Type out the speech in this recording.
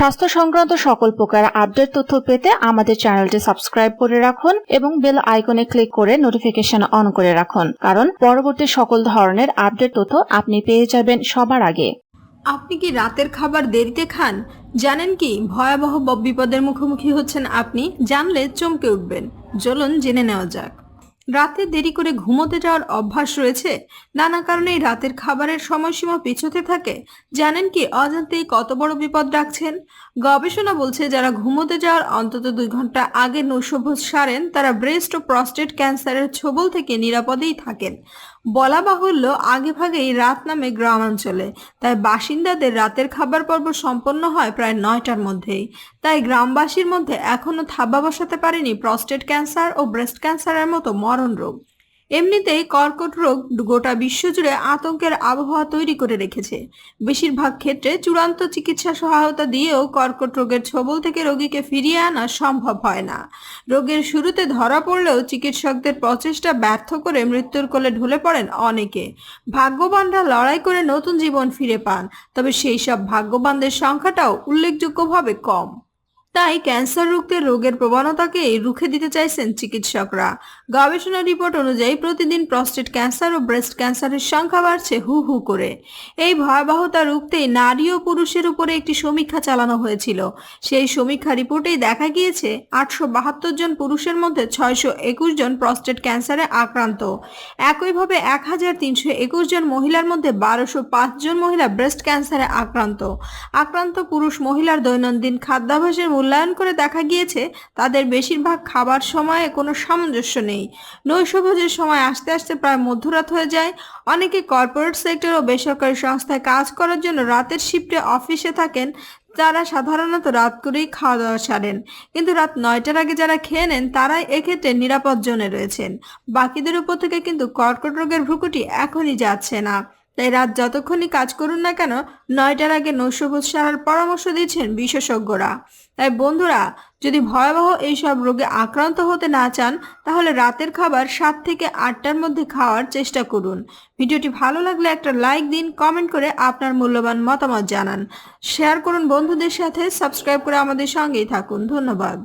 স্বাস্থ্য সংক্রান্ত সকল প্রকার আপডেট তথ্য পেতে আমাদের চ্যানেলটি সাবস্ক্রাইব করে রাখুন এবং বেল আইকনে ক্লিক করে নোটিফিকেশন অন করে রাখুন। কারণ পরবর্তী সকল ধরনের আপডেট তথ্য আপনি পেয়ে যাবেন সবার আগে। আপনি কি রাতের খাবার দেরিতে খান? জানেন কি, ভয়াবহ বিপদের মুখোমুখি হচ্ছেন আপনি, জানলে চমকে উঠবেন। চলুন জেনে নেওয়া যাক। রাতে দেরি করে ঘুমোতে যাওয়ার অভ্যাস রয়েছে। নানা কারণেই রাতের খাবারের সময়সীমা পিছোতে থাকে। জানেন কি, অজান্তেই কত বড় বিপদ রাখছেন গবেষণা বলছে, যারা ঘুমোতে যাওয়ার অন্তত দুই ঘণ্টা আগে নৈশভোজ সারেন, তারা ব্রেস্ট ও প্রস্টেট ক্যান্সারের ছোবল থেকে নিরাপদেই থাকেন। বলা বাহুল্য আগে ভাগেই রাত নামে গ্রামাঞ্চলে। তাই বাসিন্দাদের রাতের খাবার পর্ব সম্পন্ন হয় প্রায় নয়টার মধ্যেই। তাই গ্রামবাসীর মধ্যে এখনও থাবা বসাতে পারেনি প্রস্টেট ক্যান্সার ও ব্রেস্ট ক্যান্সারের মতো মরণ রোগ এমনিতেই কর্কট রোগ গোটা বিশ্বজুড়ে আতঙ্কের আবহাওয়া তৈরি করে রেখেছে। বেশিরভাগ ক্ষেত্রে চূড়ান্ত চিকিৎসা সহায়তা দিয়েও কর্কট রোগের ছবল থেকে রোগীকে ফিরিয়ে আনা সম্ভব হয় না। রোগের শুরুতে ধরা পড়লেও চিকিৎসকদের প্রচেষ্টা ব্যর্থ করে মৃত্যুর কোলে ঢলে পড়েন অনেকে। ভাগ্যবানরা লড়াই করে নতুন জীবন ফিরে পান, তবে সেই সব ভাগ্যবানদের সংখ্যাটাও উল্লেখযোগ্যভাবে কম। তাই ক্যান্সার রুখতে রোগের প্রবণতাকে রুখে দিতে চাইছেন চিকিৎসকরা। গবেষণা রিপোর্ট অনুযায়ী প্রতিদিন প্রস্টেট ক্যান্সার ও ব্রেস্ট ক্যান্সারের সংখ্যা বাড়ছে হু হু করে। এই ভয়াবহতা রুখতেই নারী ও পুরুষের উপরে একটি সমীক্ষা চালানো হয়েছিল। সেই সমীক্ষা রিপোর্টেই দেখা গিয়েছে, আটশো বাহাত্তর জন পুরুষের মধ্যে ছয়শো একুশ জন প্রস্টেট ক্যান্সারে আক্রান্ত। একইভাবে এক হাজার তিনশো একুশ জন মহিলার মধ্যে বারোশো পাঁচ জন মহিলা ব্রেস্ট ক্যান্সারে আক্রান্ত। আক্রান্ত পুরুষ মহিলার দৈনন্দিন খাদ্যাভ্যাসের মূল্যায়ন করে দেখা গিয়েছে, তাদের বেশিরভাগ খাবার সময়ে কোনো সামঞ্জস্য নেই। নৈশভোজের সময় আসতে আসতে প্রায় মধ্যরাত হয়ে যায়। অনেকে কর্পোরেট সেক্টর ও বেসরকারি সংস্থায় কাজ করার জন্য রাতের শিফটে অফিসে থাকেন তারা সাধারণত রাত করেই খাওয়া দাওয়া সারেন। কিন্তু রাত নয়টার আগে যারা খেয়ে নেন, তারাই এক্ষেত্রে নিরাপদ জোনে রয়েছেন। বাকিদের উপর থেকে কিন্তু কর্কট রোগের ভ্রুকুটি এখনই যাচ্ছে না। তাই রাত যতক্ষণই কাজ করুন না কেন, নয়টার আগে নৈশভোজ সারার পরামর্শ দিচ্ছেন বিশেষজ্ঞরা। তাই বন্ধুরা, যদি ভয়াবহ এইসব রোগে আক্রান্ত হতে না চান, তাহলে রাতের খাবার সাত থেকে আটটার মধ্যে খাওয়ার চেষ্টা করুন। ভিডিওটি ভালো লাগলে একটা লাইক দিন, কমেন্ট করে আপনার মূল্যবান মতামত জানান। শেয়ার করুন বন্ধুদের সাথে, সাবস্ক্রাইব করে আমাদের সঙ্গেই থাকুন। ধন্যবাদ।